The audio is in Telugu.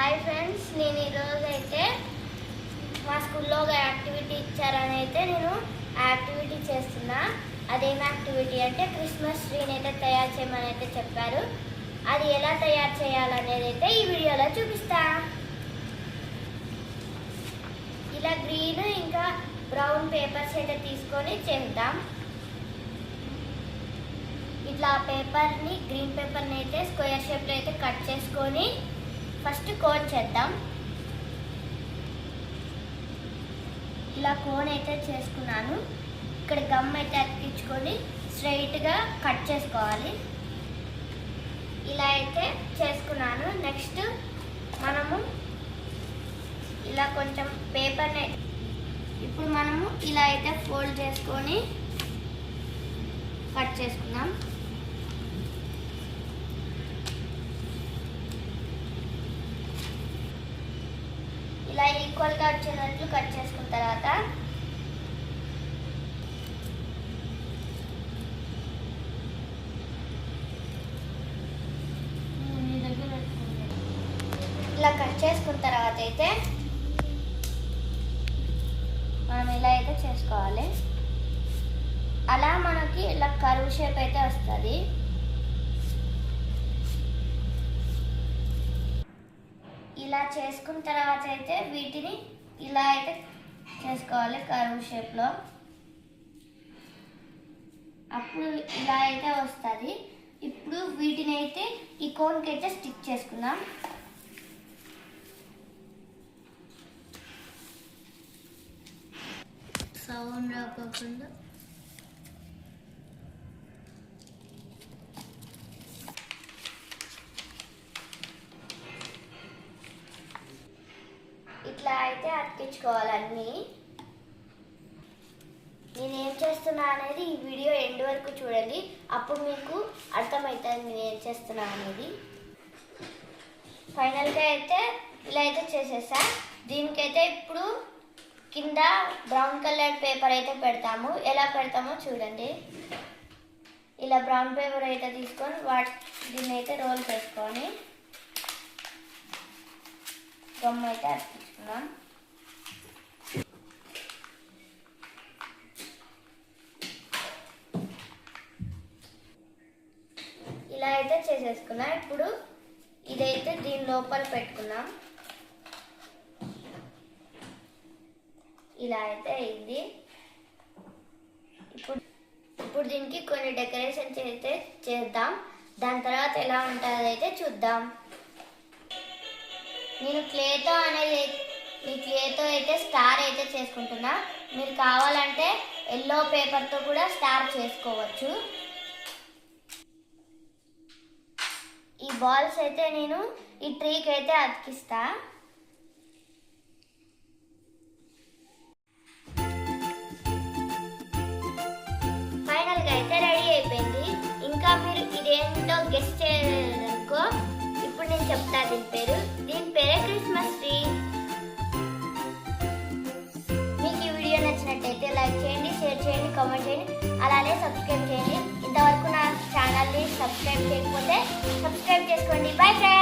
హాయ్ ఫ్రెండ్స్ నేను ఈరోజు అయితే మా స్కూల్లో ఒక యాక్టివిటీ ఇచ్చారని అయితే నేను ఆ యాక్టివిటీ చేస్తున్నా. అదేం యాక్టివిటీ అంటే క్రిస్మస్ ట్రీని అయితే తయారు చేయమని అయితే చెప్పారు. అది ఎలా తయారు చేయాలనేది అయితే ఈ వీడియోలో చూపిస్తా. ఇలా గ్రీన్ ఇంకా బ్రౌన్ పేపర్స్ అయితే తీసుకొని చేద్దాం. ఇట్లా పేపర్ని గ్రీన్ పేపర్ని అయితే స్క్వేర్ షేప్లో అయితే కట్ చేసుకొని ఫస్ట్ కోన్ చేద్దాం. ఇలా కోన్ అయితే చేసుకున్నాను. ఇక్కడ గమ్ అయితే అతికించుకొని స్ట్రైట్గా కట్ చేసుకోవాలి. ఇలా అయితే చేసుకున్నాను. నెక్స్ట్ మనము ఇలా కొంచెం పేపర్ని ఇప్పుడు మనము ఇలా అయితే ఫోల్డ్ చేసుకొని కట్ చేసుకుందాం ఇలా ఈక్వల్గా వచ్చేటట్లు కట్ చేసుకున్న తర్వాత ఇలా కట్ చేసుకున్న తర్వాత అయితే మనం ఇలా అయితే చేసుకోవాలి. అలా మనకి ఇలా కరువు షేప్ అయితే వస్తుంది. ఇలా చేసుకున్న తర్వాత అయితే వీటిని ఇలా అయితే చేసుకోవాలి కరువు షేప్లో. అప్పుడు ఇలా అయితే వస్తుంది. ఇప్పుడు వీటిని అయితే ఈ కోన్కి అయితే స్టిక్ చేసుకుందాం. సౌండ్ రాకోకుండా. అయితే అతికించుకోవాలన్నీ నేను ఏం చేస్తున్నా అనేది ఈ వీడియో ఎండ్ వరకు చూడండి. అప్పుడు మీకు అర్థమవుతుంది నేను ఏం చేస్తున్నా అనేది. ఫైనల్గా అయితే ఇలా అయితే చేసేసా. దీనికైతే ఇప్పుడు కింద బ్రౌన్ కలర్ పేపర్ అయితే పెడతాము. ఎలా పెడతామో చూడండి. ఇలా బ్రౌన్ పేపర్ అయితే తీసుకొని వాటి దీన్ని అయితే రోల్ చేసుకొని గమ్ అయితే అతికించుకున్నాం ఇలా అయితే చేసేసుకున్నాం. ఇప్పుడు ఇదైతే దీని లోపల పెట్టుకున్నాం ఇలా అయితే అయింది. ఇప్పుడు ఇప్పుడు దీనికి కొన్ని డెకరేషన్స్ అయితే చేద్దాం. దాని తర్వాత ఎలా ఉంటుందో అయితే చూద్దాం. నేను క్లేతో అనేది ఈ క్లేతో అయితే స్టార్ అయితే చేసుకుంటున్నా. మీరు కావాలంటే ఎల్లో పేపర్తో కూడా స్టార్ చేసుకోవచ్చు. ఈ బాల్స్ అయితే నేను ఈ ట్రీకి అయితే అతికిస్తాను చెప్తా దీని పేరు? దీని పేరే క్రిస్మస్ ట్రీ మీకు ఈ వీడియో నచ్చినట్టయితే లైక్ చేయండి షేర్ చేయండి కామెంట్ చేయండి. అలానే సబ్స్క్రైబ్ చేయండి. ఇంతవరకు నా ఛానల్ని సబ్స్క్రైబ్ చేయకపోతే సబ్స్క్రైబ్ చేసుకోండి. Bye friends